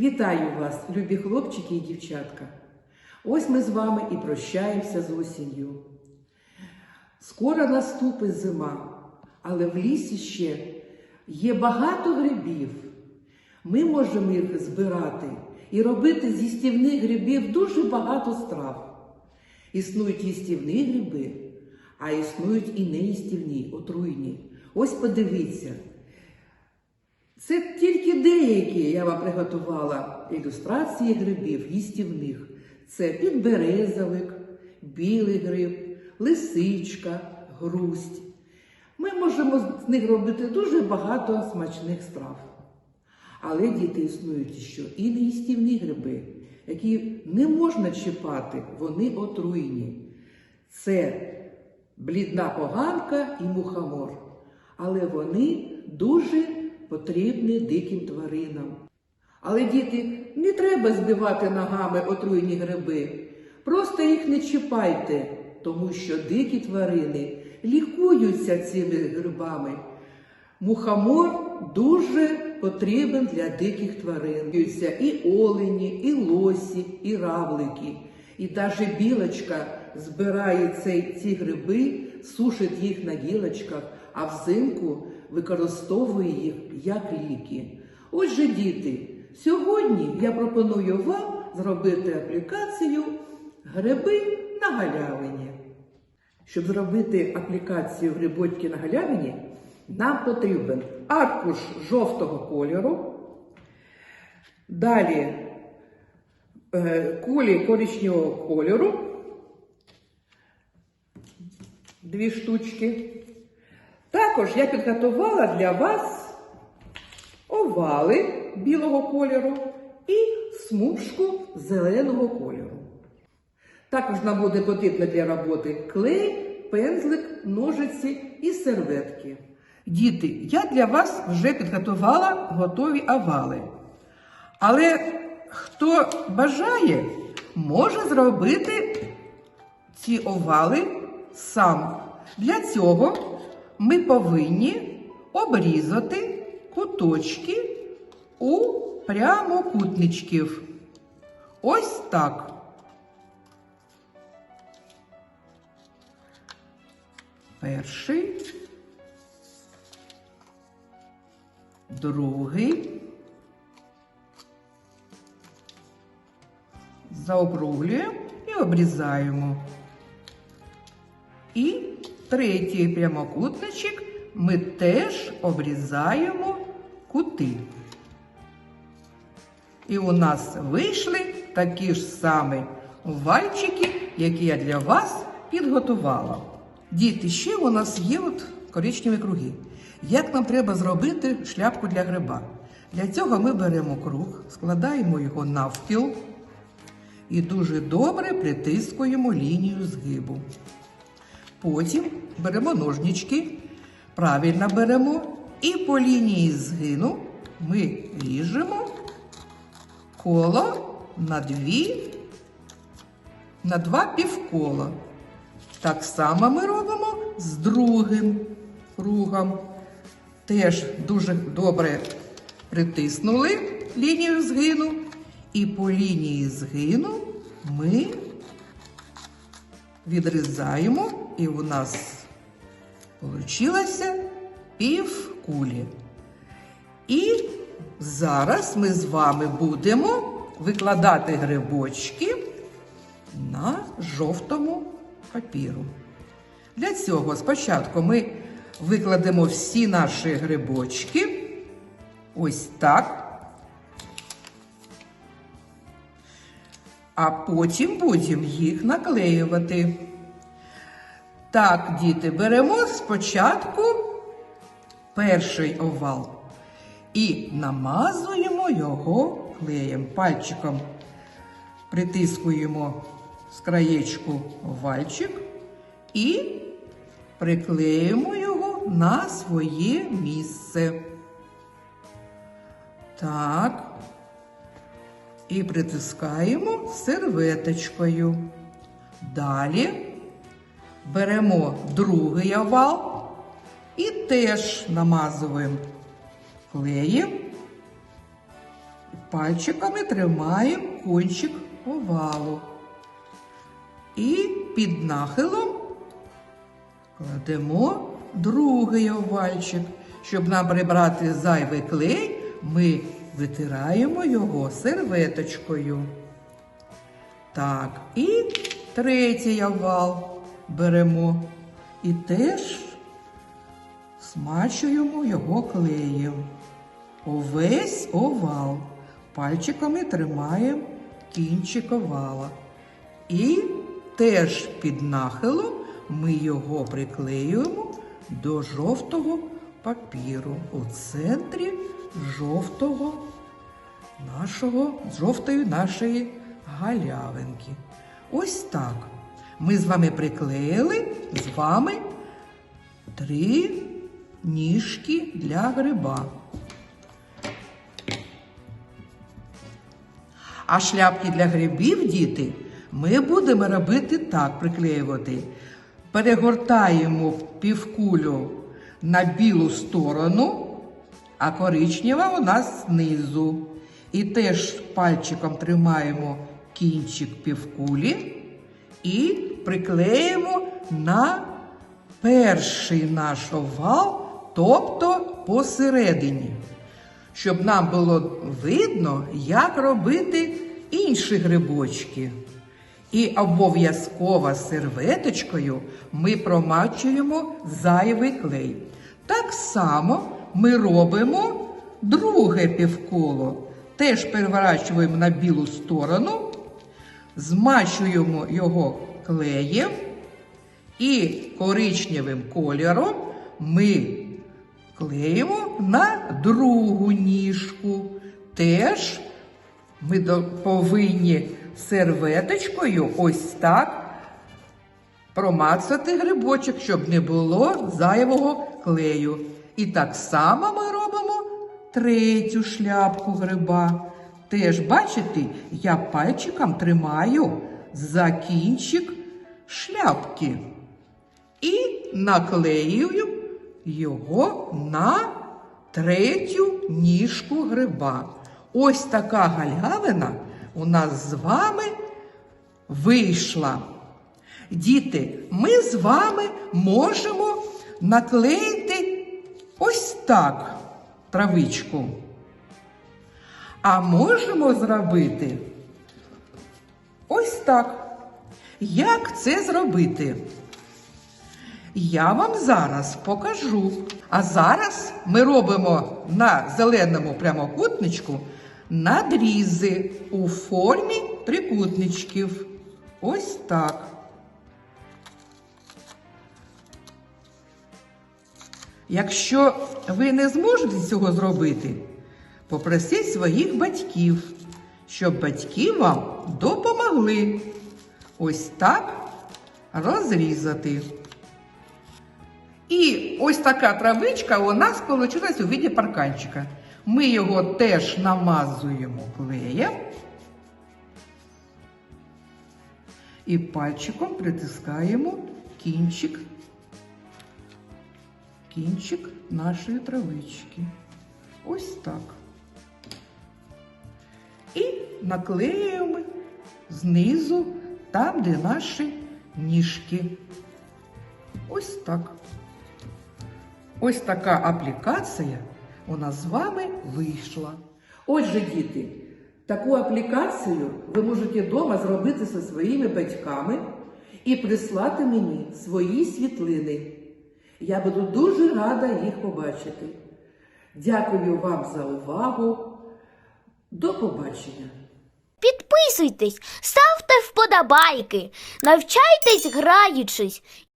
Вітаю вас, любі хлопчики і дівчатка. Ось ми з вами і прощаємося з осінню. Скоро наступить зима, але в лісі ще є багато грибів. Ми можемо їх збирати і робити з їстівних грибів дуже багато страв. Існують їстівні гриби, а існують і неїстівні, отруйні. Ось подивіться. Це тільки деякі я вам приготувала ілюстрації грибів їстівних. Це підберезовик, білий гриб, лисичка, грусть. Ми можемо з них робити дуже багато смачних страв. Але діти існують ще і неїстівні гриби, які не можна чіпати, вони отруйні. Це блідна поганка і мухомор. Але вони дуже потрібні диким тваринам. Але діти, не треба збивати ногами отруйні гриби. Просто їх не чіпайте, тому що дикі тварини лікуються цими грибами. Мухомор дуже потрібен для диких тварин. І олені, і лосі, і равлики. І навіть білочка збирає цей, ці гриби, сушить їх на гілочках, а взимку використовує їх як ліки. Отже, діти, сьогодні я пропоную вам зробити аплікацію гриби на галявині. Щоб зробити аплікацію грибочки на галявині, нам потрібен аркуш жовтого кольору, далі е, кулі коричневого кольору, дві штучки. Також я підготувала для вас овали білого кольору і смужку зеленого кольору. Також нам буде потрібно для роботи клей, пензлик, ножиці і серветки. Діти, я для вас вже підготувала готові овали. Але хто бажає, може зробити ці овали сам. Для цього ми повинні обрізати куточки у прямокутничків. Ось так. Перший, другий. Заокруглюємо і обрізаємо. І третій прямокутничок ми теж обрізаємо кути. І у нас вийшли такі ж самі овальчики, які я для вас підготувала. Діти, ще у нас є от коричневі круги. Як нам треба зробити шляпку для гриба? Для цього ми беремо круг, складаємо його навпіл і дуже добре притискуємо лінію згибу. Потім беремо ножнички, правильно беремо і по лінії згину ми ріжемо коло на дві, на два півкола. Так само ми робимо з другим кругом. Теж дуже добре притиснули лінію згину, і по лінії згину ми відрізаємо, і у нас вийшло пів кулі. І зараз ми з вами будемо викладати грибочки на жовтому папіру. Для цього спочатку ми викладемо всі наші грибочки ось так. А потім будемо їх наклеювати. Так, діти, беремо спочатку перший овал і намазуємо його клеєм пальчиком. Притискуємо з краєчку овальчик і приклеїмо його на своє місце. Так. І притискаємо серветочкою. Далі беремо другий овал і теж намазуємо клеєм пальчиками тримаємо кончик овалу. І під нахилом кладемо другий овальчик. Щоб нам прибрати зайвий клей, ми витираємо його серветочкою. Так, і третій овал беремо і теж смачуємо його клеєм. Увесь овал. Пальчиками тримаємо кінчик овала. І теж під нахилом ми його приклеюємо до жовтого папіру у центрі жовтого нашого, жовтої нашої галявинки. Ось так. Ми з вами приклеїли з вами три ніжки для гриба. А шляпки для грибів, діти, ми будемо робити так, приклеювати. Перегортаємо півкулю на білу сторону, а коричнева у нас знизу. І теж пальчиком тримаємо кінчик півкулі і приклеїмо на перший наш овал, тобто посередині щоб нам було видно, як робити інші грибочки. І обов'язково серветочкою ми промачуємо зайвий клей. Так само ми робимо друге півколо. Теж переворачуємо на білу сторону, змачуємо його клеєм і коричневим кольором ми клеїмо на другу ніжку. Теж ми повинні серветочкою ось так промацати грибочок, щоб не було зайвого клею. І так само ми робимо третю шляпку гриба. Теж, бачите, я пальчиком тримаю за кінчик шляпки і наклеюю його на третю ніжку гриба. Ось така галявина у нас з вами вийшла. Діти, ми з вами можемо наклеїти ось так травичку. А можемо зробити ось так. Як це зробити? Я вам зараз покажу. А зараз ми робимо на зеленому прямокутничку надрізи у формі трикутничків. Ось так. Якщо ви не зможете цього зробити, попросіть своїх батьків, щоб батьки вам допомогли ось так розрізати. І ось така травичка у нас вийшла у віді парканчика. Ми його теж намазуємо клеєм і пальчиком притискаємо кінчик, кінчик нашої травички. Ось так. І наклеюємо знизу там, де наші ніжки. Ось так. Ось така аплікація нас з вами вийшла. Отже, діти, таку аплікацію ви можете вдома зробити зі своїми батьками і прислати мені свої світлини. Я буду дуже рада їх побачити. Дякую вам за увагу. До побачення! Підписуйтесь, ставте вподобайки, навчайтесь граючись